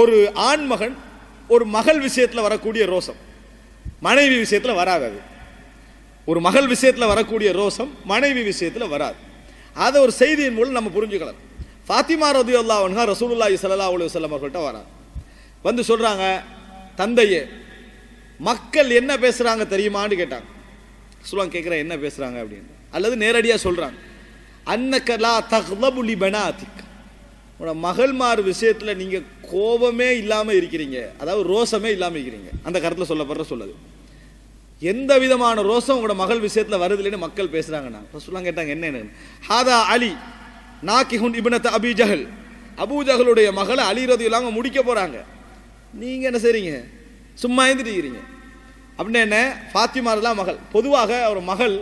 ஒரு ஆண்மகன் ஒரு மகள் விஷயத்தில் வரக்கூடிய ரோசம். மனைவி விஷயத்தில் வராது அது ஒரு மகள் விஷயத்தில் வரக்கூடிய ரோசம் மனைவி விஷயத்தில் வராது. அதை ஒரு செய்தியின் மூலம் நம்ம புரிஞ்சுக்கலாம். ஃபாத்திமா ரதி அல்லா ஒன்ஹா ரசூலுல்லாஹி சல்லா அலி வல்லம் அவர்கள்ட்ட வராங்க வந்து சொல்கிறாங்க தந்தையே மக்கள் என்ன பேசுகிறாங்க தெரியுமான்னு கேட்டாங்க. சொல்லுவாங்க கேட்குறேன் என்ன பேசுகிறாங்க அப்படின்னு. அல்லது நேரடியாக சொல்கிறாங்க அன்னக்கலா தஹ்லபுலி பனாத்திக் உங்களோட மகள்மார் விஷயத்தில் நீங்கள் கோபமே இல்லாமல் இருக்கிறீங்க. அதாவது ரோசமே இல்லாமல் இருக்கிறீங்க. அந்த கருத்தில் சொல்லப்படுற சொல்லுது. எந்த விதமான ரோசம் உங்களோட மகள் விஷயத்தில் வருதுலன்னு மக்கள் பேசுகிறாங்கண்ணா ரசூலுல்லாஹ் கேட்டாங்க என்ன ஹாதா அலி நாக்கிஹுன் இபினத் அபி ஜஹல். அபு ஜஹலுடைய மகளை அழிகிறது இல்லாமல் முடிக்க போகிறாங்க நீங்கள் என்ன செய்றீங்க? சும்மா எழுந்துட்டு அப்படின்னு என்ன? ஃபாத்திமாரெல்லாம் மகள். பொதுவாக ஒரு மகள்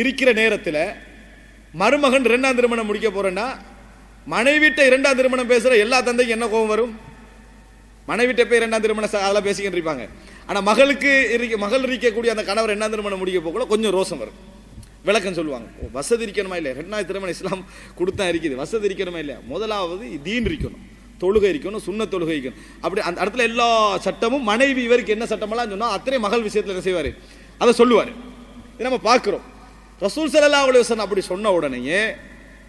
இருக்கிற நேரத்தில் மருமகன் ரெண்டாம் திருமணம் முடிக்க போகிறேன்னா மனைவிட்ட இரண்டாம் திருமணம் பேசுற எல்லா தந்தைக்கும் என்ன கோபம் வரும்? மனைவிட்ட போய் இரண்டாம் திருமணம் அதெல்லாம் பேசிக்கிட்டு இருப்பாங்க ஆனா மகளுக்கு இருக்க மகள் இருக்கக்கூடிய அந்த கணவர் ரெண்டாம் திருமணம் முடிக்க போகல கொஞ்சம் ரோசம் வரும். விளக்கம் சொல்லுவாங்க. வசதி இருக்கணுமா இல்லையா? ரெண்டாவது திருமணம் இஸ்லாம் கொடுத்தா இருக்குது. வசதி இருக்கணுமா இல்லையா? முதலாவது தீன் இருக்கணும். தொழுகை இருக்கணும் சுண்ண தொழுகை இருக்கணும். அப்படி அந்த இடத்துல எல்லா சட்டமும் மனைவி இவருக்கு என்ன சட்டமெல்லாம் சொன்னால் அத்தனை மகள் விஷயத்தில் என்ன செய்வார்? அதை சொல்லுவார். இதை நம்ம பார்க்குறோம். ரசூல் ஸல்லல்லாஹு அலைஹி அப்படி சொன்ன உடனேயே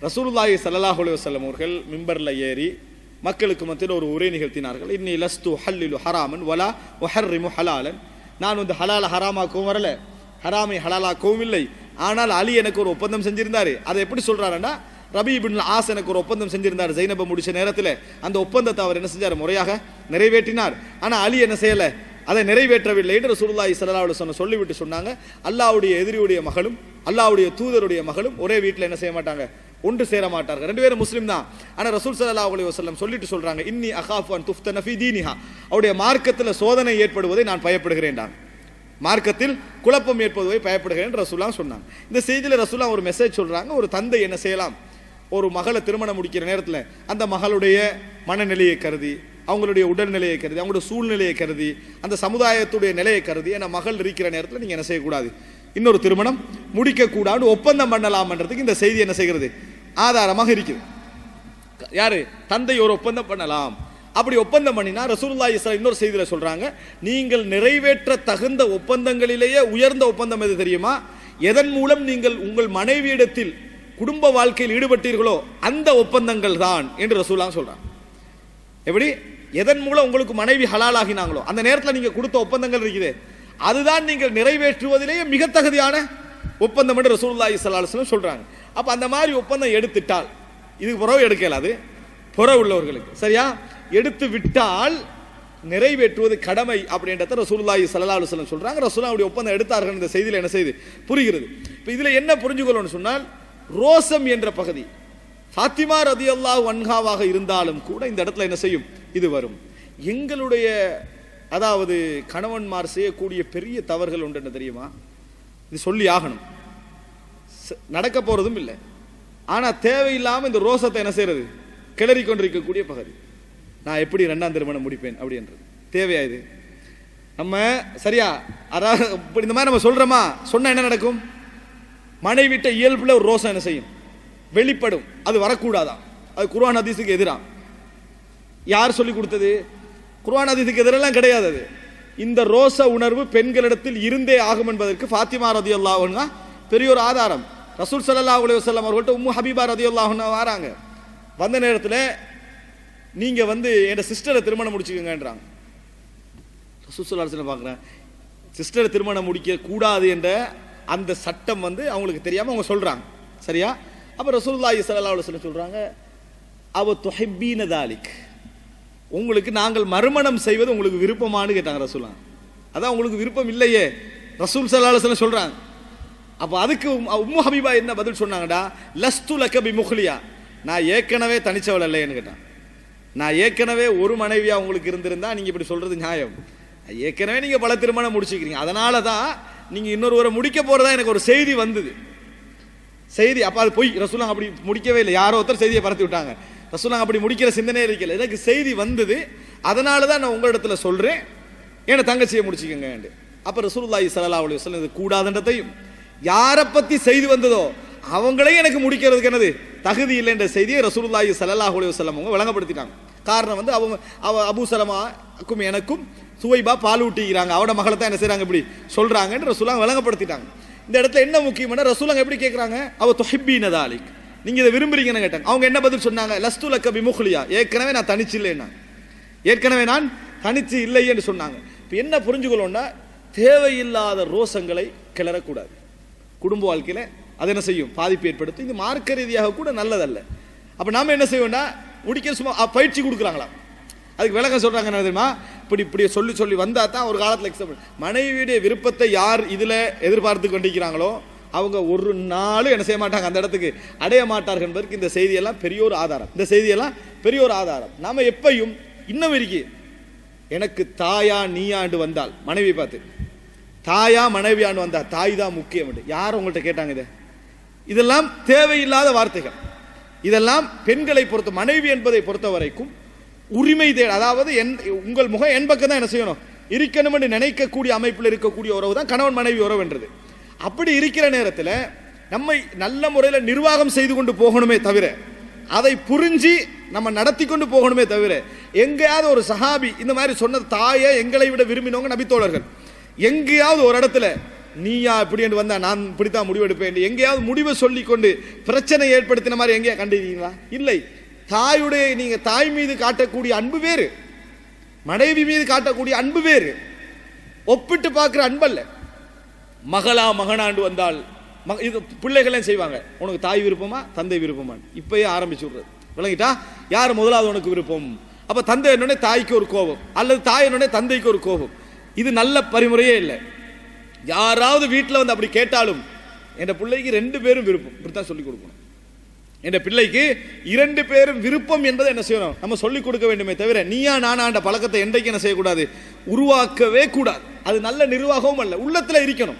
ரசூலுல்லாஹி ஸல்லல்லாஹு அலைஹி அவர்கள் மிம்பரில் ஏறி மக்களுக்கு மத்தியில் ஒரு உரை நிகழ்த்தினார்கள். இன்னி லஸ்து ஹல்லிலு ஹராமன் வலா ஒஹர்ரிமு ஹலாலன். நான் வந்து ஹலால ஹராமாக்கவும் வரல. ஹராமை ஹலாலாக்கவும் இல்லை. ஆனால் அலி எனக்கு ஒரு ஒப்பந்தம் செஞ்சிருந்தார். அதை எப்படி சொல்றாருன்னா ரபி பின் ஆஸ் எனக்கு ஒரு ஒப்பந்தம் செஞ்சிருந்தார் ஜைனப முடிச்ச நேரத்தில். அந்த ஒப்பந்தத்தை அவர் என்ன செஞ்சார்? முறையாக நிறைவேற்றினார். ஆனால் அலி என்ன செய்யலை? அதை நிறைவேற்றவில்லை என்று ரசூலுல்லாஹி ஸல்லல்லாஹு சொன்ன சொல்லிவிட்டு சொன்னாங்க. அல்லாவுடைய எதிரியுடைய மகளும் அல்லாஹ்வுடைய தூதருடைய மகளும் ஒரே வீட்டில் என்ன செய்ய மாட்டாங்க? ஒன்று சேர மாட்டார்கள். ரெண்டு பேரும் முஸ்லீம் தான். ஆனால் ரசூல் சல்லா அலி வசல்லம் சொல்லிட்டு சொல்றாங்க இன்னி அஹாஃப் அன் துஃப்தன நஃபி தீனிஹா. அவருடைய மார்க்கத்தில் சோதனை ஏற்படுவதை நான் பயப்படுகிறேன் மார்க்கத்தில் குழப்பம் ஏற்படுவதை பயப்படுகிறேன் ரசூலாம் சொன்னாங்க இந்த செய்தியில் ரசூலா ஒரு மெசேஜ் சொல்றாங்க ஒரு தந்தை என்ன செய்யலாம்? ஒரு மகளை திருமணம் முடிக்கிற நேரத்தில் அந்த மகளுடைய மனநிலையை கருதி அவங்களுடைய உடல்நிலையை கருதி அவங்களுடைய சூழ்நிலையை கருதி அந்த சமுதாயத்துடைய நிலையை கருதி ஏன்னா மகள் இருக்கிற நேரத்தில் நீங்கள் என்ன செய்யக்கூடாது? இன்னொரு திருமணம் முடிக்கக்கூடாது ஒப்பந்தம் பண்ணலாம்ன்றதுக்கு இந்த செய்தி என்ன செய்கிறது? ஆதாரமாக இருக்குது யாரு? தந்தை ஒரு ஒப்பந்தம் பண்ணலாம். அப்படி ஒப்பந்தம் பண்ணினா ரசூல்லா இஸ்லாம் இன்னொரு செய்தியில் சொல்றாங்க நீங்கள் நிறைவேற்ற தகுந்த ஒப்பந்தங்களிலேயே உயர்ந்த ஒப்பந்தம் எது தெரியுமா? எதன் மூலம் நீங்கள் உங்கள் மனைவியிடத்தில் குடும்ப வாழ்க்கையில் ஈடுபட்டீர்களோ அந்த ஒப்பந்தங்கள் தான் என்று ரசூலுல்லாஹ் சொல்றாங்க. எப்படி? எதன் மூலம் உங்களுக்கு மனைவி ஹலாலாகினாங்களோ. அந்த நேரத்தில் நீங்கள் கொடுத்த ஒப்பந்தங்கள் இருக்குது. அதுதான் நீங்கள் நிறைவேற்றுவதிலேயே மிக தகுதியான ஒப்பந்தம் என்று ரசூலுல்லாஹி ஸல்லல்லாஹு சொல்கிறாங்க அப்போ அந்த மாதிரி ஒப்பந்தம் எடுத்துட்டால் இதுக்கு புறவு எடுக்கல அது? புற உள்ளவர்களுக்கு. சரியா? எடுத்து விட்டால் நிறைவேற்றுவது கடமை அப்படின்றத ரசூல்லாஹி ஸல்லல்லாஹு அலைஹி சொல்கிறாங்க சொல்றாங்க. ரசூலுல்லாஹுடைய ஒப்பந்தம் எடுத்தார்கள் இந்த செய்தியில் என்ன செய்து? புரிகிறது. இப்போ இதில் என்ன புரிஞ்சுக்கொள்ளணும்னு சொன்னால் ரோசம் என்ற பகுதி. ஃபாத்திமா ரதியல்லாஹு வன்காவாக இருந்தாலும் கூட இந்த இடத்துல என்ன செய்யும்? இது வரும். எங்களுடைய அதாவது கணவன்மார் செய்யக்கூடிய பெரிய தவறுகள் உண்டு என்ன தெரியுமா? இது சொல்லி ஆகணும். நடக்க போகிறதும் இல்லை. ஆனால் தேவையில்லாமல் இந்த ரோசத்தை என்ன செய்கிறது கிளறி கொண்டிருக்கக்கூடிய பகுதி. நான் எப்படி ரெண்டாம் திருமணம் முடிப்பேன் அப்படின்றது. தேவையா இது? நம்ம சரியா அதாவது இப்படி இந்த மாதிரி நம்ம சொல்கிறோமா சொன்னால் என்ன நடக்கும்? மனைவிட்ட இயல்புல ஒரு ரோசம் என்ன செய்யும்? வெளிப்படும். அது வரக்கூடாதான் அது குர்வான் ஹதீஸுக்கு எதிராக யார் சொல்லி கொடுத்தது? குர்வான் ஹதீஸுக்கு எதிரெல்லாம் கிடையாது அது. இந்த ரோச உணர்வு பெண்களிடத்தில் இருந்தே ஆகும் என்பதற்கு ஃபாத்திமா ரதி அல்லாஹா பெரிய ஒரு ஆதாரம். ரசூல் சல்லா அலி வல்லம் அவர்கள்ட்ட உம்மு ஹபீபா ரதி அன்ஹா வராங்க. வந்த நேரத்தில் நீங்கள் வந்து என் சிஸ்டரை திருமணம் முடிச்சுக்கோங்கன்றாங்க. ரசூல் பார்க்குறேன் சிஸ்டரை திருமணம் முடிக்க கூடாது என்ற அந்த சட்டம் வந்து அவங்களுக்கு தெரியாமல் அவங்க சொல்கிறாங்க சரியா? அப்போ ரசூலுல்லாஹி ஸல்லல்லாஹு அலுவலம் சொல்கிறாங்க அவ துஹிப்பீன தாலிக். உங்களுக்கு நாங்கள் மறுமணம் செய்வது உங்களுக்கு விருப்பமானு கேட்டாங்க ரசூலா. அதான் உங்களுக்கு விருப்பம் இல்லையே. ரசூல் ஸல்லல்லாஹு சொல்கிறாங்க அப்போ அதுக்கு உம்- உம்மு ஹபீபா என்ன பதில் சொன்னாங்கடா? லஸ்து லக்கபி முஹ்லியா நான் ஏற்கனவே தனிச்சவள் இல்லைன்னு கேட்டான். நான் ஏற்கனவே ஒரு மனைவியாக உங்களுக்கு இருந்திருந்தா நீங்கள் இப்படி சொல்கிறது நியாயம். ஏற்கனவே நீங்கள் பல திருமணம் முடிச்சுக்கிறீங்க அதனால தான் நீங்கள் இன்னொருவரை முடிக்க போகிறதா எனக்கு ஒரு செய்தி வந்தது. செய்தி அப்போ அது பொய். ரசூலாங்க அப்படி முடிக்கவே இல்லை. யாரோ ஒருத்தர் செய்தியை பரத்தி விட்டாங்க. ரசூலாங்க அப்படி முடிக்கிற சிந்தனை இருக்கல. எனக்கு செய்தி வந்தது. அதனால தான் நான் உங்களிடத்துல சொல்கிறேன் ஏன்னா தங்கச்சியை முடிச்சுக்கங்க. அப்போ ரசூல்லாய் ஸல்லல்லாஹு அலி வஸல்லம் இது கூடாதுன்றதையும் யாரை பற்றி செய்தி வந்ததோ அவங்களே எனக்கு முடிக்கிறதுக்கு என்னது? தகுதி இல்லைன்ற செய்தியை ரசூலுல்லாஹி ஸல்லல்லாஹு அலி வஸல்லம் அவங்க விளங்கப்படுத்திட்டாங்க. காரணம் வந்து அவங்க அவ அபு சலமாக்கும் எனக்கும் சுவைபா பால் ஊட்டிக்கிறாங்க. அவட மகளை தான் என்ன செய்கிறாங்க இப்படி சொல்கிறாங்கன்னு ரசூலாங்க விளங்கப்படுத்திட்டாங்க. இந்த இடத்துல என்ன முக்கியமான ரசூலாங்க எப்படி கேட்குறாங்க அவ தொஹிப்பீனதாலிக் நீங்கள் இதை விரும்புறீங்கன்னு கேட்டாங்க. அவங்க என்ன பதில் சொன்னாங்க? லஸ்து லக்க விமுகலியா ஏற்கனவே நான் தனிச்சு இல்லைன்னா ஏற்கனவே நான் தனிச்சு இல்லையேன்னு சொன்னாங்க. இப்போ என்ன புரிஞ்சுக்கணும்னா தேவையில்லாத ரோசங்களை கிளறக்கூடாது. குடும்ப வாழ்க்கையில் அது என்ன செய்யும்? பாதிப்பு ஏற்படுத்தும். இது மார்க்க ரீதியாக கூட நல்லதல்ல. அப்போ நாம் என்ன செய்வோம்னா முடிக்க சும்மா பயிற்சி கொடுக்குறாங்களா? அதுக்கு விளக்கம் சொல்கிறாங்க என்ன தெரியுமா? இப்படி இப்படி சொல்லி சொல்லி வந்தால் தான் ஒரு காலத்தில் எக்ஸாம்பிள் மனைவியுடைய விருப்பத்தை யார் இதில் எதிர்பார்த்து கொண்டிருக்கிறாங்களோ அவங்க ஒரு நாளும் என்ன செய்ய மாட்டாங்க அந்த இடத்துக்கு. அடைய மாட்டார்கள் என்பதற்கு இந்த செய்தியெல்லாம் பெரிய ஒரு ஆதாரம். இந்த செய்தியெல்லாம் பெரிய ஒரு ஆதாரம். நாம் எப்பையும் இன்னும் இருக்கு. எனக்கு தாயா நீயாண்டு வந்தால் மனைவி பார்த்து. தாயா மனைவியாண்டு வந்தால் தாய் தான் முக்கியம் யார் உங்கள்கிட்ட கேட்டாங்க இதை? இதெல்லாம் தேவையில்லாத வார்த்தைகள். இதெல்லாம் பெண்களை பொறுத்த மனைவி என்பதை பொறுத்த வரைக்கும் உரிமை தேட அதாவது என் உங்கள் முகம் என் பக்கம் தான் என்ன செய்யணும்? இருக்கணும் என்று நினைக்கக்கூடிய அமைப்பில் இருக்கக்கூடிய உறவு தான் கணவன் மனைவி உறவுன்றது அப்படி இருக்கிற நேரத்தில் நம்மை நல்ல முறையில் நிர்வாகம் செய்து கொண்டு போகணுமே தவிர அதை புரிஞ்சு நம்ம நடத்தி கொண்டு போகணுமே தவிர எங்கேயாவது ஒரு சஹாபி இந்த மாதிரி சொன்னது தாயை எங்களை விட விரும்பினவங்க நபித்தோழர்கள். எங்கேயாவது ஒரு இடத்துல நீயா இப்படி என்று வந்தா நான் இப்படித்தான் முடிவெடுப்பேன் எங்கேயாவது முடிவை சொல்லி கொண்டு பிரச்சனை ஏற்படுத்தின மாதிரி எங்கேயா கண்டிருக்கீங்களா? இல்லை. தாயுடைய நீங்க தாய் மீது காட்டக்கூடிய அன்பு வேறு. மனைவி மீது காட்டக்கூடிய அன்பு வேறு. ஒப்பிட்டு பார்க்குற அன்பல்ல. மகளா மகனாண்டு வந்தால் மக இது பிள்ளைகள்லாம் செய்வாங்க. உனக்கு தாய் விருப்பமா தந்தை விருப்பமா இப்பயே ஆரம்பிச்சு விடுறது. விளங்கிட்டா? யார் முதலாவது உனக்கு விருப்பம்? அப்போ தந்தை என்னோட தாய்க்கு ஒரு கோபம். அல்லது தாய் என்னோட தந்தைக்கு ஒரு கோபம். இது நல்ல பரிமுறையே இல்லை. யாராவது வீட்டில் வந்து அப்படி கேட்டாலும் என் பிள்ளைக்கு ரெண்டு பேரும் விருப்பம். இப்படி தான் சொல்லிக் கொடுக்கணும். என் பிள்ளைக்கு இரண்டு பேரும் விருப்பம் என்பதை என்ன செய்யணும்? நம்ம சொல்லிக் கொடுக்க வேண்டுமே தவிர நீயா நானாண்ட பழக்கத்தை என்றைக்கு என்ன செய்யக்கூடாது? உருவாக்கவே கூடாது. அது நல்ல நிர்வாகமும் அல்ல உள்ளத்தில் இருக்கணும்.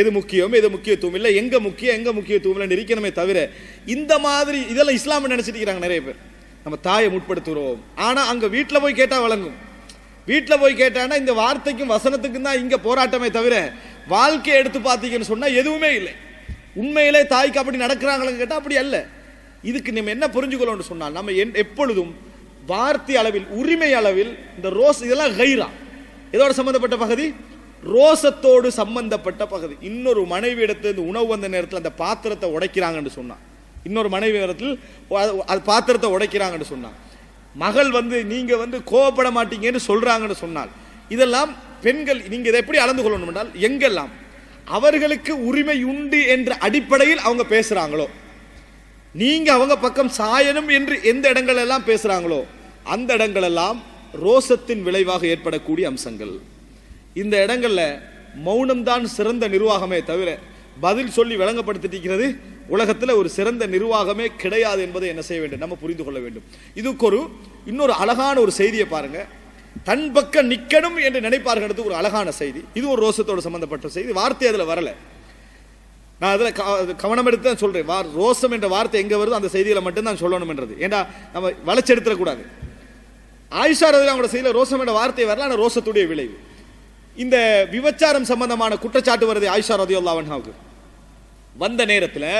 எது முக்கியம் எது முக்கியத்துவம் இல்லை எங்க முக்கியம் எங்க முக்கியத்துவம் இல்லைன்னு இருக்கணுமே தவிர இந்த மாதிரி இதெல்லாம் இஸ்லாம் நினச்சிட்டு இருக்கிறாங்க நிறைய பேர். நம்ம தாயை முற்படுத்துகிறோம் ஆனால் அங்கே வீட்டில் போய் கேட்டால் வழங்கும். வீட்டில் போய் கேட்டான்னா இந்த வார்த்தைக்கும் வசனத்துக்கும் தான் இங்கே போராட்டமே தவிர வாழ்க்கையை எடுத்து பார்த்தீங்கன்னு சொன்னால் எதுவுமே இல்லை. உண்மையிலே தாய்க்கு அப்படி நடக்கிறாங்களான்னு கேட்டால் அப்படி அல்ல. இதுக்கு நம்ம என்ன புரிஞ்சுக்கணும்னு சொன்னால் நம்ம என்- எப்பொழுதும் வார்த்தை அளவில் உரிமை அளவில் இந்த ரோஸ் இதெல்லாம் கைரா இதோட சம்பந்தப்பட்ட பகுதி? ரோசத்தோடு சம்பந்தப்பட்ட பகுதி. இன்னொரு மனைவி இடத்துல உணவு வந்த நேரத்தில் அந்த பாத்திரத்தை உடைக்கிறாங்கன்னு சொன்னான். இன்னொரு மனைவி இடத்தில் அது- பாத்திரத்தை உடைக்கிறாங்கன்னு சொன்னான். மகள் வந்து நீங்கள் வந்து கோவப்பட மாட்டீங்கன்னு சொல்கிறாங்கன்னு சொன்னால் இதெல்லாம் பெண்கள் நீங்கள் இதை எப்படி அளந்து கொள்ளணும் என்றால் எங்கெல்லாம் அவர்களுக்கு உரிமை உண்டு என்ற அடிப்படையில் அவங்க பேசுகிறாங்களோ நீங்கள் அவங்க பக்கம் சாயணும் என்று எந்த இடங்கள் எல்லாம் பேசுகிறாங்களோ அந்த இடங்கள் எல்லாம் ரோசத்தின் விளைவாக ஏற்படக்கூடிய அம்சங்கள். இந்த இடங்களில் மௌனம்தான் சிறந்த நிர்வாகமே தவிர பதில் சொல்லி விளங்கப்படுத்திட்டிருக்கிறது உலகத்தில் ஒரு சிறந்த நிர்வாகமே கிடையாது என்பதை என்ன செய்ய வேண்டும்? நம்ம புரிந்து கொள்ள வேண்டும். இதுக்கு ஒரு இன்னொரு அழகான ஒரு செய்தியை பாருங்க. தன் பக்கம் நிற்கணும் என்று நினைப்பார்கள் ஒரு அழகான செய்தி. இது ஒரு ரோசத்தோடு சம்பந்தப்பட்ட செய்தி. வார்த்தை அதில் வரல. நான் அதில் கவனம் எடுத்து தான் சொல்கிறேன் வார் ரோசம் என்ற வார்த்தை எங்கே வருதோ அந்த செய்தியில் மட்டும் தான் ஏன்னா நம்ம வளைச்செடுத்துடக்கூடாது ஆயிஷா ரதில் அவங்களோட செய்தியில் ரோசம் என்ற வார்த்தை வரல ஆனால் ரோசத்துடைய விளைவு. இந்த விபச்சாரம் சம்பந்தமான குற்றச்சாட்டு வருது ஆயிஷா ரதியுல்லா அவன்ஹாவுக்கு வந்த நேரத்தில்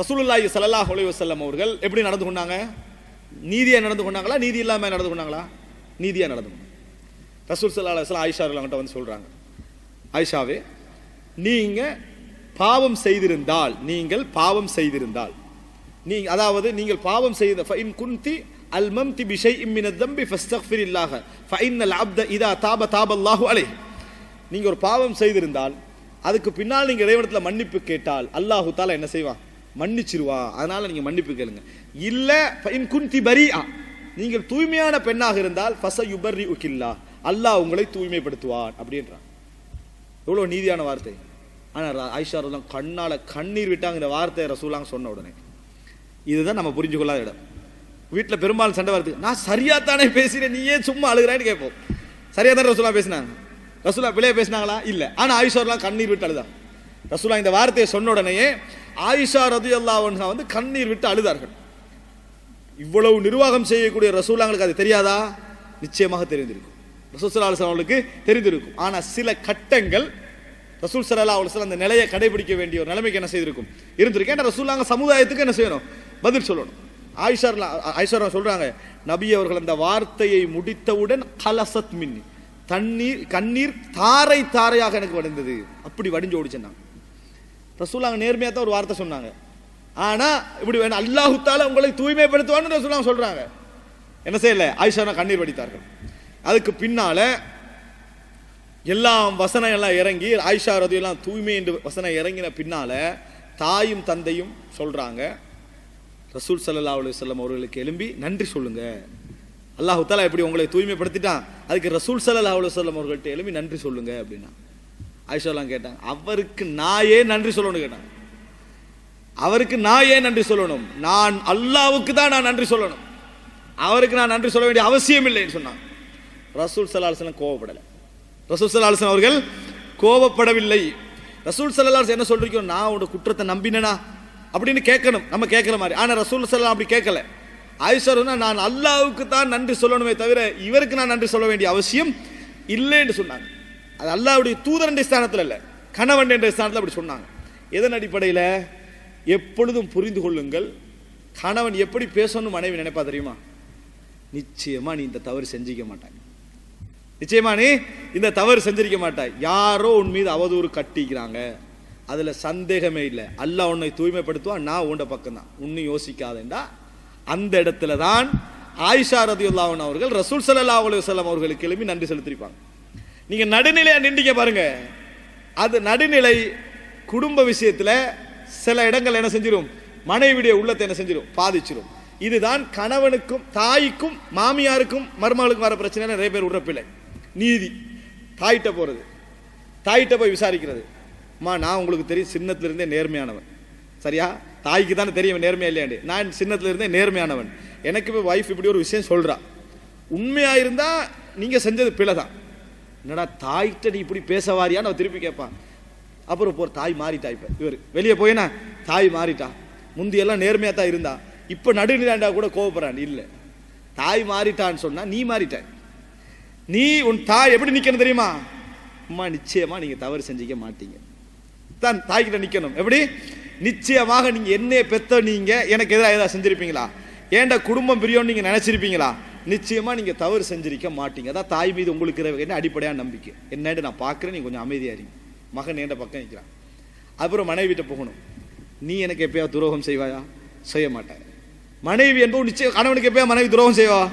ரசூலுல்லாஹி ஸல்லல்லாஹு அலைஹி வஸல்லம் அவர்கள் எப்படி நடந்து கொண்டாங்க? நீதியாக நடந்து கொண்டாங்களா? நீதி இல்லாமல் நடந்து கொண்டாங்களா? நீதியாக நடந்து கொண்டாங்க. ரசூல் சல்லா அலைஹி வஸல்லம் அவங்கள்ட்ட வந்து சொல்கிறாங்க ஆயிஷாவே நீங்கள் பாவம் செய்திருந்தால் நீங்கள் பாவம் செய்திருந்தால். நீ அதாவது நீங்கள் பாவம் செய்த ஃபைன் குந்தி அல்மம்தி பிஷை இம்மின தம்பி ஃபஸ்தக்ஃபிரில்லாஹ ஃபைன்னல் அப்த இதா தாப தாப அல்லாஹு அலை நீங்கள் ஒரு பாவம் செய்திருந்தால் அதுக்கு பின்னால் நீங்கள் இறைவனத்தில் மன்னிப்பு கேட்டால் அல்லாஹு தாலா என்ன செய்வான் மன்னிச்சிருவா. அதனால் நீங்கள் மன்னிப்பு கேளுங்க. இல்லை ஃபைன் குந்தி பரியா நீங்கள் தூய்மையான பெண்ணாக இருந்தால் ஃபச யுபர்ரி உக்கில்லா அல்லாஹ் உங்களை தூய்மைப்படுத்துவான் அப்படின்றான். எவ்வளோ நீதியான வார்த்தை. ஆனால் ஆயிஷா ரசூலாம் கண்ணால் கண்ணீர் விட்டாங்கிற வார்த்தை வார்த்தையை ரசூலாங்க சொன்ன உடனே. இதுதான் நம்ம புரிஞ்சு கொள்ளாத இடம். வீட்டில் பெரும்பாலும் சண்டை வருது. நான் சரியா தானே பேசுகிறேன் நீ ஏன் சும்மா அழுகிறான்னு கேட்போம். சரியாக தானே ரசூலா பேசினாங்க? ரசூலா பிள்ளைய பேசினாங்களா? இல்லை. ஆனால் ஆயிஷாரெலாம் கண்ணீர் விட்டு அழுதான் ரசூலா இந்த வார்த்தையை சொன்ன உடனேயே ஆயிஷா ரதி வந்து கண்ணீர் விட்டு அழுதார்கள். இவ்வளவு நிர்வாகம் செய்யக்கூடிய ரசூலாங்களுக்கு அது தெரியாதா? நிச்சயமாக தெரிந்திருக்கும். ரசூல் அவர்களுக்கு தெரிந்திருக்கும். ஆனால் சில கட்டங்கள் ரசூல் சல்லா சில அந்த நிலையை கடைபிடிக்க வேண்டிய ஒரு நிலைமைக்கு என்ன செய்திருக்கும்? இருந்திருக்கு. ஏன்னா ரசூலாங்க சமுதாயத்துக்கு என்ன செய்யணும்? பதில் சொல்லணும். ஆயிஷா ஆயிஷா சொல்கிறாங்க நபி அவர்கள் அந்த வார்த்தையை முடித்தவுடன் கலசத் மின்னி தண்ணீர் கண்ணீர் தாரை தாரையாக எனக்கு வடிந்தது அப்படி வடிஞ்சு ஓடிச்சுன்னாங்க ரசூலாங்க நேர்மையாக தான் ஒரு வார்த்தை சொன்னாங்க. ஆனால் இப்படி வேணும் அல்லாஹுத்தால உங்களை தூய்மைப்படுத்துவான்னு ரசூலாங்க சொல்கிறாங்க என்ன செய்யலை? ஆயிஷா கண்ணீர் வடித்தார்கள். அதுக்கு பின்னால் எல்லாம் வசனம் எல்லாம் இறங்கி ஆயிஷா ரதியெல்லாம் தூய்மை என்று வசனம் இறங்கின பின்னால் தாயும் தந்தையும் சொல்கிறாங்க ரசூல் சல்லா அலைஹி வஸல்லம் அவர்களுக்கு எழும்பி நன்றி சொல்லுங்க. அல்லாஹு தாலா எப்படி உங்களை தூய்மைப்படுத்திட்டான்? அதுக்கு ரசூல் சல்லா அலைஹி வஸல்லம் அவர்கள்ட்ட எழும்பி நன்றி சொல்லுங்க அப்படின்னா. ஆயிஷாலாம் கேட்டாங்க அவருக்கு நான் ஏன் நன்றி சொல்லணும்னு கேட்டாங்க. அவருக்கு நான் ஏன் நன்றி சொல்லணும். நான் அல்லாவுக்கு தான் நான் நன்றி சொல்லணும். அவருக்கு நான் நன்றி சொல்ல வேண்டிய அவசியம் இல்லைன்னு சொன்னான் ரசூல் சல்லா அலுவலம் கோவப்படலை. ரசூல் சல்லா அவர்கள் கோபப்படவில்லை. ரசூல் சல்லா என்ன சொல்றீங்க? நான் உன்னோட குற்றத்தை நம்பினேனா? அப்படின்னு கேட்கணும். நம்ம கேட்குற மாதிரி. ஆனால் ரசூல் சல்லா அப்படி கேட்கல. ஆயிஷா நான் அல்லாவுக்கு தான் நன்றி சொல்லணுமே தவிர இவருக்கு நான் நன்றி சொல்ல வேண்டிய அவசியம் இல்லைன்னு சொன்னாங்க. அது அல்லாவுடைய தூதர் என்ற ஸ்தானத்தில் இல்லை கணவன் என்ற ஸ்தானத்தில் அப்படி சொன்னாங்க. எதன் அடிப்படையில்? எப்பொழுதும் புரிந்து கொள்ளுங்கள் கணவன் எப்படி பேசணும்னு மனைவி நினைப்பா தெரியுமா? நிச்சயமாக நீ இந்த தவறு செஞ்சிக்க மாட்டாங்க. நிச்சயமா நீ இந்த தவறு செஞ்சிருக்க மாட்டாய். யாரோ உன் மீது அவதூறு கட்டிக்கிறாங்க. அதில் சந்தேகமே இல்லை. அல்லாஹ் உன்னை தூய்மைப்படுத்துவான் நான் உண்ட பக்கம்தான். உன்னை யோசிக்காதேண்டா. அந்த இடத்துல தான் ஆயிஷா ரதியுல்லாவன் அவர்கள் ரசூல் சல்லா அலுவலம் அவர்களுக்கு எழுப்பி நன்றி செலுத்திருப்பாங்க. நீங்கள் நடுநிலையாக நின்றீங்க பாருங்க. அது நடுநிலை குடும்ப விஷயத்தில் சில இடங்கள் என்ன செஞ்சிடும் மனைவிடைய உள்ளத்தை என்ன செஞ்சிடும் பாதிச்சிடும் இதுதான் கணவனுக்கும் தாய்க்கும் மாமியாருக்கும் மருமகளுக்கும் வர பிரச்சனை நிறைய பேர் விடுற பிள்ளை நீதி. தாயிட்ட போகிறது தாயிட்ட போய் விசாரிக்கிறது. அம்மா நான் உங்களுக்கு தெரியும் சின்னத்திலிருந்தே நேர்மையானவன். சரியா? தாய்க்கு தானே தெரியும் நேர்மையா இல்லையாண்டு நான் சின்னத்திலிருந்தே நேர்மையானவன். எனக்கு இப்போ ஒய்ஃப் இப்படி ஒரு விஷயம் சொல்கிறா உண்மையாக இருந்தால் நீங்கள் செஞ்சது பிழை தான். என்னடா தாய்கிட்ட நீ இப்படி பேச வாரியான்னு அவன் திருப்பி கேட்பான். அப்புறம் போர் தாய் மாறிட்டா இப்போ. இவர் வெளியே போயினா தாய் மாறிட்டா. முந்தியெல்லாம் நேர்மையாக தான் இருந்தா. இப்போ நடுநிலாண்டா கூட கோவப்படுறான். இல்லை. தாய் மாறிட்டான்னு சொன்னால் நீ மாறிட்ட. நீ உன் தாய் எப்படி நிக்கணும் தெரியுமா? அம்மா நிச்சயமா நீங்க தவறு செஞ்சிக்க மாட்டீங்க. தான் தாய்கிட்ட நிக்கணும். எப்படி? நிச்சயமாக நீங்க என்னைய பெத்த நீங்க எனக்கு எதிராக ஏதாவது செஞ்சிருப்பீங்களா? ஏன்டா குடும்பம் பிரியோன்னு நீங்க நினைச்சிருப்பீங்களா? நிச்சயமா நீங்க தவறு செஞ்சிருக்க மாட்டீங்க. அதான் தாய் மீது உங்களுக்கு என்ன அடிப்படையான நம்பிக்கை? என்னன்னு நான் பார்க்கிறேன். நீங்க கொஞ்சம் அமைதியா இருங்க. மகன் என்ற பக்கம் நிற்கிறான் அப்புறம் மனைவிட்ட போகணும். நீ எனக்கு எப்பயாவது துரோகம் செய்வாயா? செய்ய மாட்டாங்க. மனைவி என்பது நிச்சயம் கணவனுக்கு எப்பயா மனைவி துரோகம் செய்வா?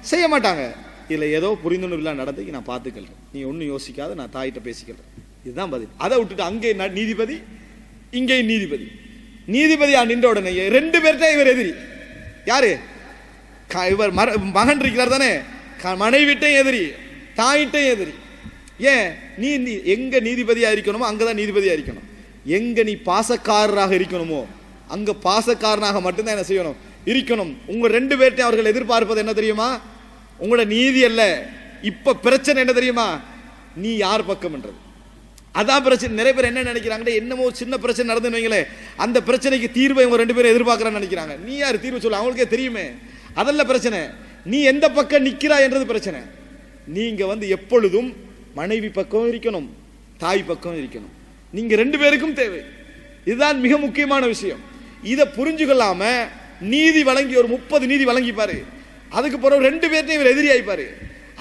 செய்ய மாட்டாங்க. இதில் ஏதோ புரிந்துணர்வுலாம் நடந்து நான் பார்த்துக்கிறேன் நீ ஒன்றும் யோசிக்காத நான் தாயிட்ட பேசிக்கிறேன் இதுதான் பதில். அதை விட்டுட்டு அங்கே நீதிபதி இங்கே நீதிபதி. நீதிபதியா நின்ற உடனே ரெண்டு பேர்கிட்ட இவர் எதிரி. யாரு? க- இவர் மகன் இருக்கிறார் தானே? க- மனைவிட்டையும் எதிரி தாயிட்டையும் எதிரி. ஏன்? நீ நீ- எங்க நீதிபதியா இருக்கணுமோ அங்கதான் நீதிபதியா இருக்கணும். எங்க நீ பாசக்காரராக இருக்கணுமோ அங்க பாசக்காரனாக மட்டும்தான் என்ன செய்யணும்? இருக்கணும். உங்க ரெண்டு பேர்ட்டையும் அவர்கள் எதிர்பார்ப்பது என்ன தெரியுமா? உங்களோட நீதி அல்ல. இப்ப பிரச்சனை என்ன தெரியுமா? நீ யார் பக்கம்ன்றது. அதான் பிரச்சனை. நிறைய பேர் என்ன நினைக்கிறாங்க என்னமோ சின்ன பிரச்சனை நடந்துன்னு வைங்களேன் அந்த பிரச்சனைக்கு தீர்வை இவங்க ரெண்டு பேரும் எதிர்பார்க்கறான்னு நினைக்கிறாங்க. நீ யார்? தீர்வு சொல்ல. அவங்களுக்கே தெரியுமே. அதல்ல பிரச்சனை. நீ எந்த பக்கம் நிற்கிறாய் என்றது பிரச்சனை. நீங்க வந்து எப்பொழுதும் மனைவி பக்கம் இருக்கணும் தாய் பக்கம் இருக்கணும். நீங்க ரெண்டு பேருக்கும் தேவை. இதுதான் மிக முக்கியமான விஷயம். இதை புரிஞ்சுக்கொள்ளாம நீதி வழங்கி ஒரு முப்பது நீதி வழங்கிப்பாரு. அதுக்கு பிறகு ரெண்டு பேர்த்தையும் இவர் எதிரி ஆயிப்பாரு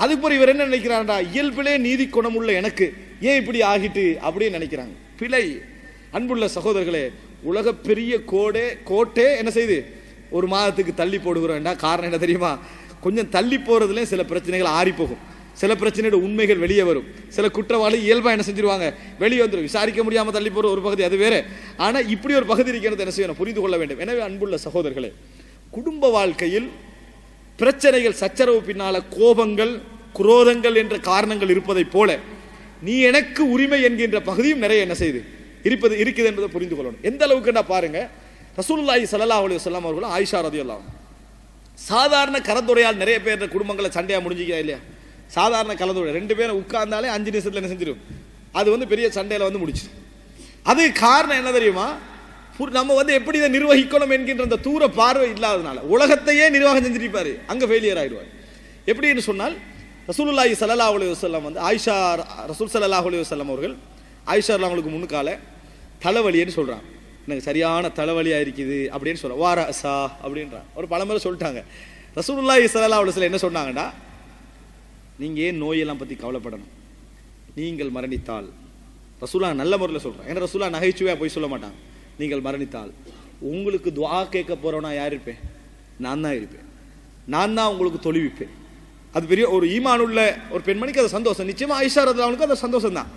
அதுக்கு பிறகு இவர் என்ன நினைக்கிறான்டா இயல்பிலே நீதி குணமுள்ள எனக்கு. ஏன் இப்படி ஆகிட்டு அப்படின்னு நினைக்கிறாங்க. பிழை. அன்புள்ள சகோதரர்களே உலக பெரிய கோடே கோட்டே என்ன செய்யுது ஒரு மாதத்துக்கு தள்ளி போடுகிறோம்டா. காரணம் என்ன தெரியுமா? கொஞ்சம் தள்ளி போறதுல சில பிரச்சனைகள் ஆறிப்போகும். சில பிரச்சனையோட உண்மைகள் வெளியே வரும். சில குற்றவாளி இயல்பாக என்ன செஞ்சிருவாங்க? வெளியே வந்துடும் விசாரிக்க முடியாமல் தள்ளி போகிற ஒரு பகுதி அது வேறு. ஆனால் இப்படி ஒரு பகுதி இருக்கிறது என்ன செய்யணும்? புரிந்து கொள்ள வேண்டும். எனவே அன்புள்ள சகோதரர்களே குடும்ப வாழ்க்கையில் பிரச்சனைகள் சச்சரவு பின்னால கோபங்கள் குரோதங்கள் என்ற காரணங்கள் இருப்பதைப் போல நீ எனக்கு உரிமை என்கின்ற பகுதியும் நிறைய என்ன செய்யுது இருப்பது இருக்குது என்பதை புரிந்து கொள்ளணும். எந்த அளவுக்கு நான் பாருங்க ரசூலுல்லாஹி சல்லா அலி வல்லாம் அவர்களும் ஆயிஷா ரதியல்லாஹு சாதாரண கலந்துரையால் நிறைய பேர் குடும்பங்களை சண்டையாக முடிஞ்சிக்கா இல்லையா? சாதாரண கலந்துரை ரெண்டு பேரும் உட்கார்ந்தாலே அஞ்சு நிமிஷத்தில் என்ன செஞ்சிடும் அது வந்து பெரிய சண்டையில் வந்து முடிச்சு அது காரணம் என்ன தெரியுமா? நம்ம வந்து எப்படி இதை நிர்வகிக்கணும் என்கின்ற அந்த தூர பார்வை இல்லாதனால உலகத்தையே நிர்வாகம் செஞ்சிருப்பாரு அங்கே ஃபெயிலியர் ஆயிடுவார். எப்படின்னு சொன்னால் ரசூலுல்லாஹி சல்லா அலைஹி வஸல்லம் வந்து ஆயிஷா ரசூல் சல்லா அலைஹி வஸல்லம் அவர்கள் ஆயிஷா அவங்களுக்கு முன்னுக்கால தலைவலின்னு சொல்கிறாங்க எனக்கு சரியான தலைவலியாக இருக்குது அப்படின்னு சொல்ல வார சா அப்படின்றான் ஒரு பழமுறை சொல்லிட்டாங்க. ரசூலுல்லாஹி சல்லா அலைஹி என்ன சொன்னாங்கன்னா நீங்கள் ஏன் நோயெல்லாம் பற்றி கவலைப்படணும்? நீங்கள் மரணித்தால். ரசூலா நல்ல முறையில் சொல்கிறேன் ஏன்னா ரசூலா நகைச்சுவையாக போய் சொல்ல மாட்டாங்க. நீங்கள் மரணித்தால். உங்களுக்கு துவா கேட்க போகிறவனா யார் இருப்பேன்? நான் தான் இருப்பேன். நான் தான் உங்களுக்கு தொழுவிப்பேன். அது பெரிய ஒரு ஈமானுள்ள ஒரு பெண்மணிக்கு அது சந்தோஷம். நிச்சயமாக ஆயிஷா அவனுக்கு அது சந்தோஷம் தான்.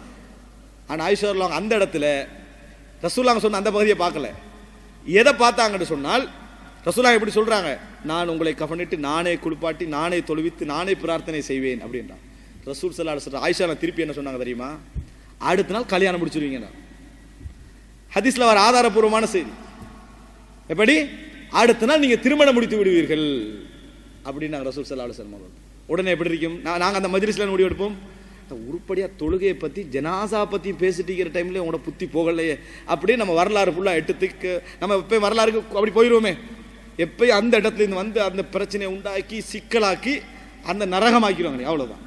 ஆனால் ஆயிஷா ரதுல்லாங்க அந்த இடத்துல ரசூலாங்க சொன்ன அந்த பகுதியை பார்க்கல. எதை பார்த்தாங்கன்னு சொன்னால் ரசூலா எப்படி சொல்கிறாங்க நான் உங்களை கவனிட்டு நானே குளிப்பாட்டி நானே தொழுவித்து நானே பிரார்த்தனை செய்வேன் அப்படின்றான். ரசூல் சல்லா சொல்ற ஆயிஷா நான் திருப்பி என்ன சொன்னாங்க தெரியுமா? அடுத்த நாள் கல்யாணம் முடிச்சிருவீங்க ஹதீஸ்ல வர ஆதாரபூர்வமான செய்தி. எப்படி? அடுத்த நாள் நீங்க திருமணம் முடித்து விடுவீர்கள். அப்படின்னு ரசூல் சல்லா அலுவலம் அவர்கள். உடனே எப்படி இருக்கும்? நான் நாங்க அந்த மஜ்லிஸ்ல முடிவெடுப்போம் உருப்படியா தொழுகையை பத்தி ஜனாசா பத்தி பேசிட்டு இருக்கிற டைம்ல உங்களோட புத்தி போகலையே. அப்படியே நம்ம வரலாறு ஃபுல்லா எடுத்துக்கு நம்ம எப்பயும் வரலாறுக்கு அப்படி போயிடுவோமே எப்பயும் அந்த இடத்துல இருந்து வந்து அந்த பிரச்சனையை உண்டாக்கி சிக்கலாக்கி அந்த நரகமாக்கிடுவாங்க. அவ்வளவுதான்.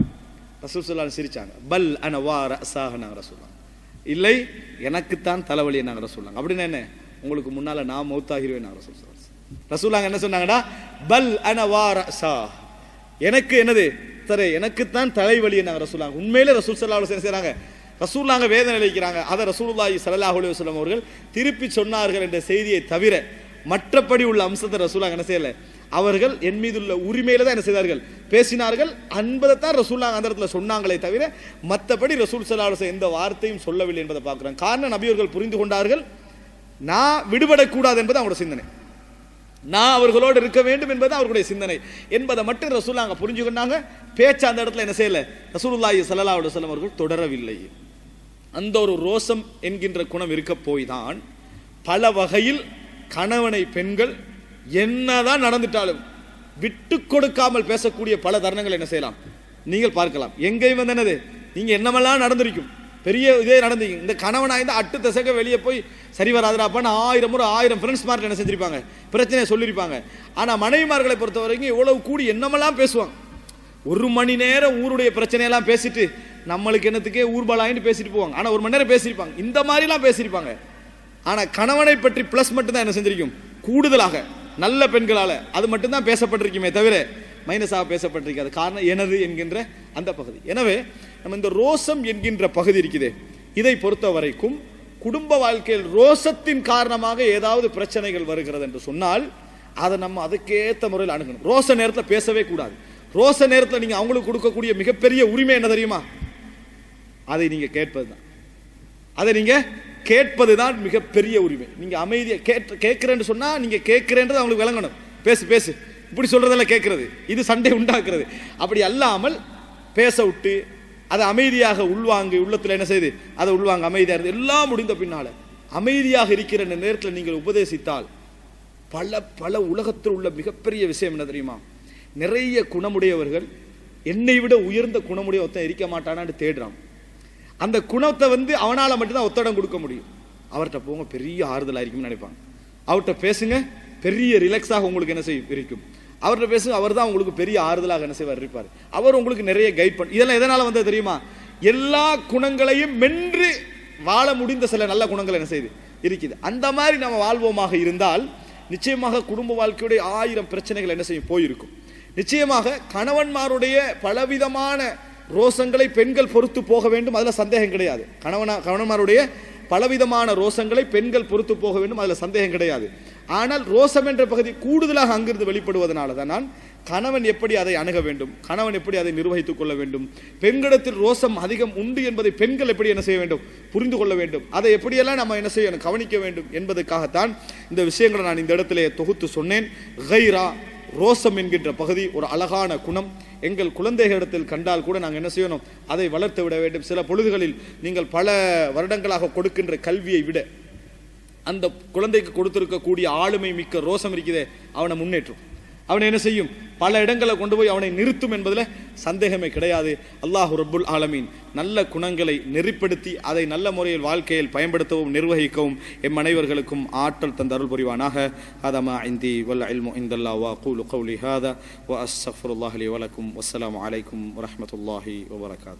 ரசூல் சொல்லான்னு சிரிச்சாங்க. பல் அன வா ரசாக நாங்கள் ரசூல்லாம் இல்லை எனக்குத்தான் தலைவலி நாங்கள் ரசூல்லாங்க அப்படின்னு என்ன? உங்களுக்கு முன்னால நான் மௌத்தாகிருவேன் நாங்கள் ரசூல் சொல்லாங்க ரசூலாங்க என்ன சொன்னாங்கடா பல் அன எனக்கு என்னது? சரி எனக்குத்தான் தலைவலி நாங்கள் ரசூலாங்க உண்மையிலே ரசூல் சல்லா என்ன செய்றாங்க? ரசூல்லாங்க வேதனை அளிக்கிறாங்க. அதை ரசூலுல்லாஹி சல்லாஹ் அலி வஸ்லம் அவர்கள் திருப்பி சொன்னார்கள் என்ற செய்தியை தவிர மற்றபடி உள்ள அம்சத்தை ரசூலாங்க என்ன செய்யலை. அவர்கள் என் மீது உள்ள உரிமையில தான் என்ன செய்தார்கள்? பேசினார்கள். அன்பதை தான் ரசூல்லா அந்த இடத்துல சொன்னாங்களே தவிர மற்றபடி ரசூல் சலாஹ் எந்த வார்த்தையும் சொல்லவில்லை என்பதை பார்க்குறோம். காரணம் நபியவர்கள் புரிந்து கொண்டார்கள். நான் விடுபடக்கூடாது என்பது அவங்களோட சிந்தனை. நான் அவர்களோடு இருக்க வேண்டும் என்பது அவர்களுடைய சிந்தனை என்பதை மட்டும் ரசூலாங்க அங்கே புரிஞ்சுக்கொண்டாங்க பேச்சு அந்த இடத்துல என்ன செய்யல? ரசூலுல்லாஹி சல்லா அலுவலம் அவர்கள் தொடரவில்லை. அந்த ஒரு ரோசம் என்கின்ற குணம் இருக்க போய் தான் பல வகையில் கணவனை பெண்கள் என்னதான் நடந்துட்டாலும் விட்டு கொடுக்காமல் பேசக்கூடிய பல தருணங்கள் என்ன செய்யலாம்? நீங்கள் பார்க்கலாம். எங்கேயும் வந்து என்னது? நீங்கள் என்னமெல்லாம் நடந்திருக்கும்? பெரிய இதே நடந்தீங்க இந்த கணவனாக இருந்தால் அட்டு தசக வெளியே போய் சரி வராதுடாப்பான்னு ஆயிரம் முறை ஆயிரம் ஃப்ரெண்ட்ஸ் மார்க் என்ன செஞ்சிருப்பாங்க? பிரச்சனையை சொல்லியிருப்பாங்க ஆனால் மனைவிமார்களை பொறுத்த வரைக்கும் இவ்வளவு கூடி என்னமெல்லாம் பேசுவாங்க? ஒரு மணி நேரம் ஊருடைய பிரச்சனையெல்லாம் பேசிட்டு நம்மளுக்கு என்னத்துக்கே ஊர்பலாயின்னு பேசிட்டு போவாங்க. ஆனால் ஒரு மணி நேரம் பேசியிருப்பாங்க. இந்த மாதிரிலாம் பேசியிருப்பாங்க. ஆனால் கணவனை பற்றி ப்ளஸ் மட்டும்தான் என்ன செஞ்சிருக்கும்? கூடுதலாக நல்ல பெண்களால். அது மட்டும்தான் பேசப்பட்டிருக்குமே தவிர மைனஸாக பேசப்பட்டிருக்காது. காரணம் எனது என்கின்ற அந்த பகுதி. எனவே நம்ம இந்த ரோசம் என்கின்ற பகுதி இருக்குதே. இதை பொறுத்த வரைக்கும் குடும்ப வாழ்க்கையில் ரோசத்தின் காரணமாக ஏதாவது பிரச்சனைகள் வருகிறது என்று சொன்னால் அதை நம்ம அதுக்கேற்ற முறையில் அணுகணும். ரோச நேரத்தில் பேசவே கூடாது. ரோச நேரத்தில் நீங்கள் அவங்களுக்கு கொடுக்கக்கூடிய மிகப்பெரிய உரிமை என்ன தெரியுமா? அதை நீங்கள் கேட்பது தான் அதை நீங்கள் கேட்பது தான் மிகப்பெரிய உரிமை. நீங்கள் அமைதியை கேட்டு கேட்குறேன்னு சொன்னால் நீங்கள் கேட்குறேன்றது அவங்களுக்கு விளங்கணும். பேசு பேசு. இப்படி சொல்கிறதெல்லாம் கேட்குறது. இது சண்டை உண்டாக்குறது. அப்படி அல்லாமல் பேச விட்டு அதை அமைதியாக உள்வாங்கி உள்ளத்தில் என்ன செய்யுது அதை உள்வாங்க அமைதியாக இருந்து எல்லாம் முடிந்த பின்னால் அமைதியாக இருக்கிற இந்த நேரத்தில் நீங்கள் உபதேசித்தால் பல பல உலகத்தில் உள்ள மிகப்பெரிய விஷயம் என்ன தெரியுமா? நிறைய குணமுடையவர்கள் என்னை விட உயர்ந்த குணமுடைய ஒருத்தன் இருக்க மாட்டானான்னு தேடுறான். அந்த குணத்தை வந்து அவனால் மட்டும்தான் ஒத்தடம் கொடுக்க முடியும். அவர்கிட்ட போங்க பெரிய ஆறுதலாக இருக்கும்னு நினைப்பாங்க. அவர்கிட்ட பேசுங்க பெரிய ரிலாக்ஸாக உங்களுக்கு என்ன செய்யும் இருக்கும். அவர்கிட்ட பேசுங்க அவர் தான் உங்களுக்கு பெரிய ஆறுதலாக என்ன செய்வார் இருப்பார். அவர் உங்களுக்கு நிறைய கைட் பண்ண இதெல்லாம் எதனால் வந்தது தெரியுமா? எல்லா குணங்களையும் மென்று வாழ முடிந்த சில நல்ல குணங்கள் என்ன செய்யுது? இருக்குது. அந்த மாதிரி நம்ம வாழ்வோமாக இருந்தால் நிச்சயமாக குடும்ப வாழ்க்கையுடைய ஆயிரம் பிரச்சனைகள் என்ன செய்யும் போயிருக்கும். நிச்சயமாக கணவன்மாருடைய பலவிதமான ரோசங்களை பெண்கள் பொறுத்து போக வேண்டும் அதில் சந்தேகம் கிடையாது. கணவனா கணவன்மாருடைய பலவிதமான ரோசங்களை பெண்கள் பொறுத்து போக வேண்டும் அதில் சந்தேகம் கிடையாது. ஆனால் ரோசம் என்ற பகுதி கூடுதலாக அங்கிருந்து வெளிப்படுவதனால தான் நான் கணவன் எப்படி அதை அணுக வேண்டும் கணவன் எப்படி அதை நிர்வகித்துக் கொள்ள வேண்டும் பெண்களிடத்தில் ரோசம் அதிகம் உண்டு என்பதை பெண்கள் எப்படி என்ன செய்ய வேண்டும் புரிந்து கொள்ள வேண்டும் அதை எப்படியெல்லாம் நம்ம என்ன செய்ய கவனிக்க வேண்டும் என்பதற்காகத்தான் இந்த விஷயங்களை நான் இந்த இடத்திலே தொகுத்து சொன்னேன். கைரா ரோசம் என்கின்ற பகுதி ஒரு அழகான குணம். எங்கள் குழந்தைகளிடத்தில் கண்டால் கூட நாங்கள் என்ன செய்யணும்? அதை வளர்த்து விட வேண்டும். சில பொழுதுகளில் நீங்கள் பல வருடங்களாக கொடுக்கின்ற கல்வியை விட அந்த குழந்தைக்கு கொடுத்திருக்கக்கூடிய ஆளுமை மிக்க ரோசம் இருக்குதே அவனை முன்னேற்றும். அவனை என்ன செய்யும்? பல இடங்களை கொண்டு போய் அவனை நிறுத்தும் என்பதில் சந்தேகமே கிடையாது. அல்லாஹ் ரபுல் ஆலமீன் நல்ல குணங்களை நெறிப்படுத்தி அதை நல்ல முறையில் வாழ்க்கையில் பயன்படுத்தவும் நிர்வகிக்கவும் எம் அனைவர்களுக்கும் ஆற்றல் தந்த அருள் புரிவானாக. ஹதமா இந்தி வல்ல இல்மு இந்தல்லா வா கூலு கௌலி ஹாதா. வ அஸ்ஸஃபுருல்லாஹி லி வலக்கும் வஸ்ஸலாமு அலைக்கும் வரஹ்மத்துல்லாஹி வபரகாத்து